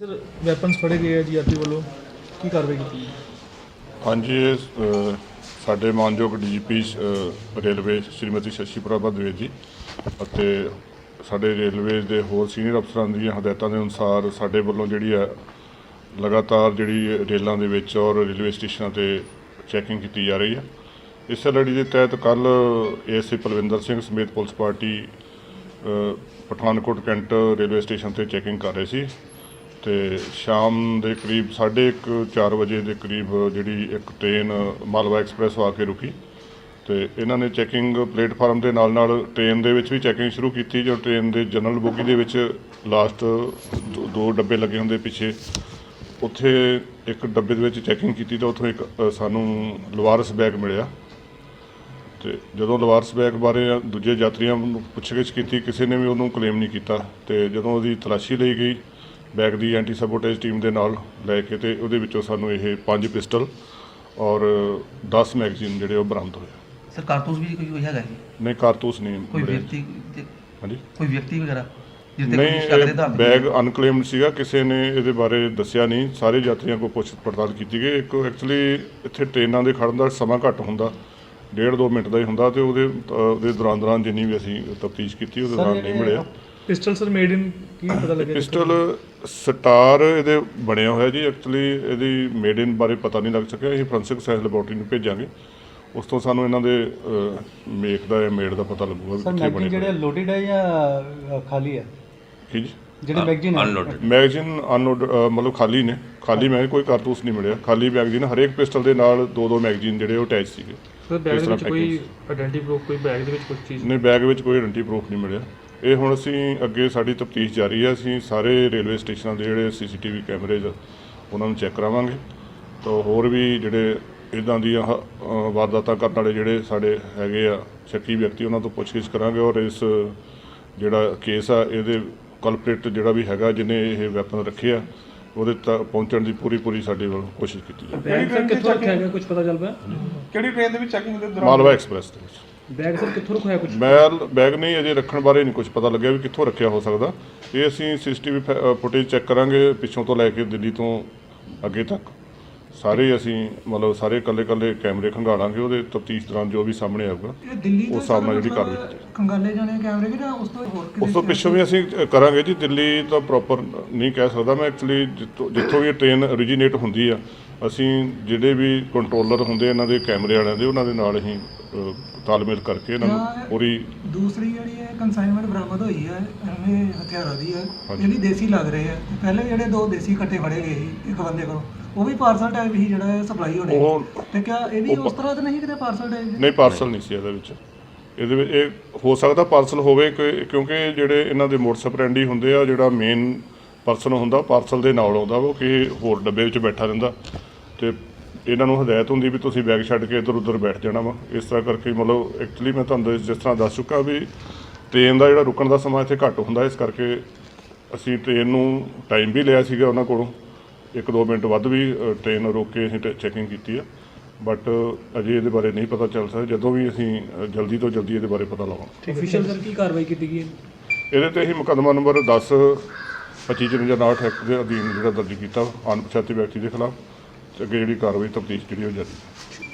Sir weapons ਫੜੇ ਗਏ ਆ ਜੀਆਰਪੀ ਵੱਲੋਂ। ਕੀ ਕਾਰਵਾਈ ਕੀਤੀ ਹਾਂਜੀ ਇਹ ਅ, ਸਾਡੇ ਮਾਨਯੋਗ ਡੀਜੀਪੀ ਰੇਲਵੇ ਸ਼੍ਰੀਮਤੀ ਸ਼ਸ਼ੀ ਪ੍ਰਭਾ ਦਵੇਦ ਜੀ ਅਤੇ ਸਾਡੇ ਰੇਲਵੇ ਦੇ ਹੋਰ ਸੀਨੀਅਰ ਅਫਸਰਾਂ ਦੀਆਂ ਹਦਾਇਤਾਂ ਦੇ ਅਨੁਸਾਰ ਸਾਡੇ ਵੱਲੋਂ ਜਿਹੜੀ ਹੈ ਲਗਾਤਾਰ ਜਿਹੜੀ ਰੇਲਾਂ ਦੇ ਵਿੱਚ ਔਰ ਰੇਲਵੇ ਸਟੇਸ਼ਨਾਂ ਤੇ ਚੈਕਿੰਗ ਕੀਤੀ ਜਾ ਰਹੀ ਹੈ ਇਸ ਲੜੀ ਦੇ ਤਹਿਤ ਕੱਲ ਏਐਸਏ ਪਲਵਿੰਦਰ ਸਿੰਘ ਸਮੇਤ ਪੁਲਿਸ ਪਾਰਟੀ ਅ, ਪਠਾਨਕੋਟ ਕੈਂਟ ਰੇਲਵੇ ਸਟੇਸ਼ਨ ਤੇ ਚੈਕਿੰਗ ਕਰ ਰਹੇ ਸੀ। ਤੇ ਸ਼ਾਮ ਦੇ ਕਰੀਬ 4:30 ਵਜੇ ਦੇ ਕਰੀਬ ਜਿਹੜੀ ਇੱਕ ਟ੍ਰੇਨ ਮਾਲਵਾ ਐਕਸਪ੍ਰੈਸ ਆ ਕੇ ਰੁਕੀ। ਤੇ ਇਹਨਾਂ ਨੇ ਚੈਕਿੰਗ ਪਲੇਟਫਾਰਮ ਦੇ ਨਾਲ ਨਾਲ ਟ੍ਰੇਨ ਦੇ ਵਿੱਚ ਵੀ ਚੈਕਿੰਗ ਸ਼ੁਰੂ ਕੀਤੀ, ਜੋ ਟ੍ਰੇਨ ਦੇ ਜਨਰਲ ਬੋਗੀ ਦੇ ਵਿੱਚ ਲਾਸਟ ਦੋ ਡੱਬੇ ਲੱਗੇ ਹੁੰਦੇ ਪਿੱਛੇ। ਉੱਥੇ ਇੱਕ ਡੱਬੇ ਦੇ ਵਿੱਚ ਚੈਕਿੰਗ ਕੀਤੀ ਤਾਂ ਉੱਥੋਂ ਇੱਕ ਸਾਨੂੰ ਲਵਾਰਸ ਬੈਗ ਮਿਲਿਆ। ਤੇ ਜਦੋਂ ਲਵਾਰਸ ਬੈਗ ਬਾਰੇ ਦੂਜੇ ਯਾਤਰੀਆਂ ਨੂੰ ਪੁੱਛਗਿੱਛ ਕੀਤੀ, ਕਿਸੇ ਨੇ ਵੀ ਉਹਨੂੰ ਕਲੇਮ ਨਹੀਂ ਕੀਤਾ। ਤੇ ਜਦੋਂ ਉਹਦੀ ਤਲਾਸ਼ੀ ਲਈ ਗਈ ਬੈਗ ਦੀ ਐਂਟੀ ਸਬੋਟੇਜ ਟੀਮ ਦੇ ਨਾਲ ਲੈ ਕੇ ਤੇ ਉਹਦੇ ਵਿੱਚੋਂ ਸਾਨੂੰ ਇਹ ਪੰਜ ਪਿਸਟਲ ਔਰ 10 ਮੈਗਜ਼ੀਨ ਜਿਹੜੇ ਉਹ ਬਰਾਮਦ ਹੋਏ। ਸਰ ਕਾਰਤੂਸ ਵੀ ਕੋਈ ਹੈਗਾ ਜੀ? ਨਹੀਂ ਕਾਰਤੂਸ ਨਹੀਂ। ਕੋਈ ਮਿਲੇ। ਵਿਅਕਤੀ ਤੇ- ਹਾਂਜੀ? ਕੋਈ ਵਿਅਕਤੀ ਵਗੈਰਾ ਕੋਈ ਨਹੀਂ ਸ਼ੱਕ ਦੇ ਇਹ ਆਧਾਰ ਤੇ ਬੈਗ ਅਨਕਲੇਮਡ ਸੀਗਾ ਕਿਸੇ ਨੇ ਇਹਦੇ ਬਾਰੇ ਦੱਸਿਆ ਨਹੀਂ। ਸਾਰੇ ਯਾਤਰੀਆਂ ਕੋਲ ਪੁੱਛ ਪੜਤਾਲ ਕੀਤੀ ਗਈ। ਇੱਕ ਐਕਚੁਅਲੀ ਇੱਥੇ ਟ੍ਰੇਨਾਂ ਦੇ ਖੜਨ ਦਾ ਸਮਾਂ ਘੱਟ ਹੁੰਦਾ ਡੇਢ ਦੋ ਮਿੰਟ ਦਾ ਹੀ ਹੁੰਦਾ ਤੇ ਉਹਦੇ ਅ, ਉਹਦੇ ਦੌਰਾਨ ਦੌਰਾਨ ਜਿੰਨੀ ਵੀ ਅਸੀਂ ਤਫਤੀਸ਼ ਕੀਤੀ ਉਹਦੇ ਦੌਰਾਨ ਨਹੀਂ ਮਿਲਿਆ। ਪਿਸਟਲ ਸਰ ਮੇਡ ਇਨ ਕੀ ਪਤਾ ਲੱਗਿਆ ਪਿਸਟਲ ਸਟਾਰ ਇਹਦੇ ਬਣਿਆ ਹੋਇਆ ਜੀ। ਐਕਚੁਅਲੀ ਇਹਦੀ ਮੇਡ ਇਨ ਬਾਰੇ ਪਤਾ ਨਹੀਂ ਲੱਗ ਸਕਿਆ। ਅਸੀਂ ਫੋਰੈਂਸਿਕ ਸਾਇੰਸ ਲੈਬੋਰੇਟਰੀ ਨੂੰ ਭੇਜਾਂਗੇ। ਉਸ ਤੋਂ ਸਾਨੂੰ ਇਹਨਾਂ ਦੇ ਮੇਕ ਦਾ ਜਾਂ ਮੇਡ ਦਾ ਪਤਾ ਲੱਗੂਗਾ ਵੀ ਸਰ ਕਿੱਥੇ ਮੈਗਜ਼ੀਨ ਬਣੇ ਜਿਹੜੇ ਲੋਡਡ ਹੈ ਜਾਂ ਖਾਲੀ ਹੈ ਕੀ ਜੀ? ਜਿਹੜੇ ਮੈਗਜ਼ੀਨ ਹੈ ਮੈਗਜ਼ੀਨ ਅਨਲੋਡ ਮਤਲਬ ਖਾਲੀ ਨੇ। ਖਾਲੀ ਮੈਂ ਕੋਈ ਕਾਰਤੂਸ ਨਹੀਂ ਮਿਲਿਆ। ਖਾਲੀ ਮੈਗਜ਼ੀਨ ਹਰੇਕ ਪਿਸਟਲ ਦੇ ਨਾਲ ਦੋ ਦੋ ਮੈਗਜ਼ੀਨ ਜਿਹੜੇ ਉਹ ਅਟੈਚ ਸੀਗੇ। ਸਰ ਬੈਗ ਦੇ ਵਿੱਚ ਕੋਈ ਆਇਡੈਂਟੀ ਪ੍ਰੂਫ ਕੋਈ ਬੈਗ ਦੇ ਵਿੱਚ ਕੁਝ ਚੀਜ਼? ਨਹੀਂ ਬੈਗ ਵਿੱਚ ਕੋਈ ਆਇਡੈਂਟੀ ਪ੍ਰੂਫ ਨਹੀਂ ਮਿਲਿਆ। ਇਹ ਹੁਣ ਅਸੀਂ ਅੱਗੇ ਸਾਡੀ ਤਫਤੀਸ਼ ਜਾਰੀ ਹੈ ਅਸੀਂ ਸਾਰੇ ਰੇਲਵੇ ਸਟੇਸ਼ਨਾਂ ਦੇ ਜਿਹੜੇ ਸੀਸੀਟੀਵੀ ਕੈਮਰੇਜ਼ ਉਹਨਾਂ ਨੂੰ ਚੈੱਕ ਕਰਾਵਾਂਗੇ। ਤਾਂ ਹੋਰ ਵੀ ਜਿਹੜੇ ਇਦਾਂ ਦੀਆਂ ਵਾਰਦਾਤਾਂ ਕਰਨ ਵਾਲੇ ਜਿਹੜੇ ਸਾਡੇ ਹੈਗੇ ਆ ਸ਼ੱਕੀ ਵਿਅਕਤੀ ਉਹਨਾਂ ਤੋਂ ਪੁੱਛਗਿੱਛ ਕਰਾਂਗੇ ਔਰ ਇਸ ਜਿਹੜਾ ਕੇਸ ਆ ਇਹਦੇ ਕਲਪ੍ਰੇਟ ਜਿਹੜਾ ਵੀ ਹੈਗਾ ਜਿਹਨੇ ਇਹ ਵੈਪਨ ਰੱਖੇ ਆ ਉਹਦੇ ਤੱਕ ਪਹੁੰਚਣ ਦੀ ਪੂਰੀ ਪੂਰੀ ਸਾਡੇ ਵੱਲੋਂ ਕੋਸ਼ਿਸ਼ ਕੀਤੀ ਜਾਵੇ। ਬੈਗ ਸਰ ਕਿੱਥੋਂ ਰੱਖਿਆ ਗਿਆ? ਕੁਝ ਪਤਾ ਚੱਲ ਪਿਆ? ਕਿਹੜੀ ਟ੍ਰੇਨ ਦੇ ਵਿੱਚ ਚੈਕਿੰਗ ਦੇ ਦੌਰਾਨ? ਮਾਲਵਾ ਐਕਸਪ੍ਰੈਸ ਦੇ ਵਿੱਚ। ਬੈਗ ਸਰ ਕਿੱਥੋਂ ਰੱਖਿਆ ਕੁਝ ਬੈਲ ਬੈਗ ਨਹੀਂ ਅਜੇ ਰੱਖਣ ਬਾਰੇ ਨਹੀਂ ਕੁਝ ਪਤਾ ਲੱਗਿਆ ਵੀ ਕਿੱਥੋਂ ਰੱਖਿਆ ਹੋ ਸਕਦਾ। ਇਹ ਅਸੀਂ ਸੀਸੀਟੀਵੀ ਫੁਟੇਜ ਚੈੱਕ ਕਰਾਂਗੇ ਪਿੱਛੋਂ ਤੋਂ ਲੈ ਕੇ ਦਿੱਲੀ ਤੋਂ ਅੱਗੇ ਤੱਕ। ਸਾਰੇ ਅਸੀਂ ਮਤਲਬ ਸਾਰੇ ਕੱਲੇ ਕੱਲੇ ਕੈਮਰੇ ਖੰਗਾਲਾਂਗੇ ਉਹਦੇ ਤਫਤੀਸ਼ ਦੌਰਾਨ ਜੋ ਵੀ ਸਾਹਮਣੇ ਆਊਗਾ ਇਹ ਦਿੱਲੀ ਉਸ ਹਿਸਾਬ ਨਾਲ ਜਿਹੜੀ ਕਾਰਵਾਈ ਕੀਤੀ ਕੰਗਾਲੇ ਜਾਣੇ ਕੈਮਰੇ ਕਿ ਜਾਂ ਉਸ ਤੋਂ ਹੋਰ ਉਸ ਤੋਂ ਪਿੱਛੋਂ ਵੀ ਅਸੀਂ ਕਰਾਂਗੇ ਜੀ ਦਿੱਲੀ ਤਾਂ ਪ੍ਰੋਪਰ ਨਹੀਂ ਕਹਿ ਸਕਦਾ ਮੈਂ ਐਕਚੁਅਲੀ ਜਿੱਥੋਂ ਵੀ ਇਹ ਟ੍ਰੇਨ originaate ਹੁੰਦੀ ਆ ਅਸੀਂ ਜਿਹੜੇ ਵੀ ਕੰਟਰੋਲਰ ਹੁੰਦੇ ਇਹਨਾਂ ਦੇ ਕੈਮਰੇ ਵਾਲਿਆਂ ਦੇ ਉਹਨਾਂ ਦੇ ਨਾਲ ਅਸੀਂ ਤਾਲਮੇਲ ਕਰਕੇ ਇਹਨਾਂ ਨੂੰ ਪੂਰੀ ਦੂਸਰੀ ਜਿਹੜੀ ਹੈ ਕਨਸਾਈਨਮੈਂਟ ਬਰਾਮਦ ਹੋਈ ਹੈ ਐਵੇਂ ਹਥਿਆਰਾਂ ਦੀ ਹੈ ਜਿਹੜੀ ਦੇਸੀ ਲੱਗ ਰਹੇ ਹੈ। ਤੇ ਪਹਿਲੇ ਜਿਹੜੇ ਦੋ ਦੇਸੀ ਕੱਟੇ ਫੜੇ ਗਏ ਸੀ ਇੱਕ ਬੰਦੇ ਕੋਲੋਂ ਉਹ ਵੀ ਪਾਰਸਲ ਟਾਈਪ ਹੀ ਜਿਹੜਾ ਸਪਲਾਈ ਹੋਣੇ ਉਹ ਤੇ ਕਿਆ ਇਹ ਵੀ ਉਸ ਤਰ੍ਹਾਂ ਤਾਂ ਨਹੀਂ ਕਿਤੇ ਪਾਰਸਲ ਟਾਈਪ ਨਹੀਂ ਪਾਰਸਲ ਨਹੀਂ ਸੀ ਇਹਦੇ ਵਿੱਚ। ਇਹਦੇ ਵਿੱਚ ਇਹ ਹੋ ਸਕਦਾ ਪਾਰਸਲ ਹੋਵੇ ਕਿ- ਕਿਉਂਕਿ ਜਿਹੜੇ ਇਹਨਾਂ ਦੇ ਮੋਟਸ ਆਪਰੈਂਡੀ ਹੁੰਦੇ ਆ ਜਿਹੜਾ ਮੇਨ ਪਰਸਨ ਹੁੰਦਾ ਪਾਰਸਲ ਦੇ ਨਾਲ ਆਉਂਦਾ ਵਾ ਉਹ ਕਿ ਹੋਰ ਡੱਬੇ ਵਿੱਚ ਬੈਠਾ ਰਹਿੰਦਾ। ਤੇ ਇਹਨਾਂ ਨੂੰ ਹਦਾਇਤ ਹੁੰਦੀ ਵੀ ਤੁਸੀਂ ਬੈਗ ਛੱਡ ਕੇ ਇੱਧਰ ਉੱਧਰ ਬੈਠ ਜਾਣਾ ਵਾ। ਇਸ ਤਰ੍ਹਾਂ ਕਰਕੇ ਮਤਲਬ ਐਕਚੁਅਲੀ ਮੈਂ ਤੁਹਾਨੂੰ ਜਿਸ ਤਰ੍ਹਾਂ ਦੱਸ ਚੁੱਕਾ ਵੀ ਟ੍ਰੇਨ ਦਾ ਜਿਹੜਾ ਰੁਕਣ ਦਾ ਸਮਾਂ ਇੱਥੇ ਘੱਟ ਹੁੰਦਾ ਇਸ ਕਰਕੇ ਅਸੀਂ ਟ੍ਰੇਨ ਨੂੰ ਟਾਈਮ ਵੀ ਲਿਆ ਸੀਗਾ ਉਹਨਾਂ ਕੋਲੋਂ। ਇੱਕ ਦੋ ਮਿੰਟ ਵੱਧ ਵੀ ਟ੍ਰੇਨ ਰੋਕ ਕੇ ਅਸੀਂ ਚੈਕਿੰਗ ਕੀਤੀ ਆ। ਬਟ ਅਜੇ ਇਹਦੇ ਬਾਰੇ ਨਹੀਂ ਪਤਾ ਚੱਲ ਸਕਦਾ ਜਦੋਂ ਵੀ ਅਸੀਂ ਜਲਦੀ ਤੋਂ ਜਲਦੀ ਇਹਦੇ ਬਾਰੇ ਪਤਾ ਲਾਵਾਂਗੇ। ਅਫੀਸ਼ੀਅਲ ਸਰ ਕੀ ਕਾਰਵਾਈ ਕੀਤੀ ਗਈ ਹੈ? ਇਹਦੇ ਤੇ ਅਸੀਂ ਮੁਕੱਦਮਾ ਨੰਬਰ 10 2559 ਐਕਟ ਦੇ ਅਧੀਨ ਜਿਹੜਾ ਦਰਜ ਕੀਤਾ ਅਣਪਛਾਤੇ ਵਿਅਕਤੀ ਦੇ ਖਿਲਾਫ। ਅੱਗੇ ਜਿਹੜੀ ਕਾਰਵਾਈ ਤਫਤੀਸ਼ ਜਿਹੜੀ ਉਹ ਜਾਰੀ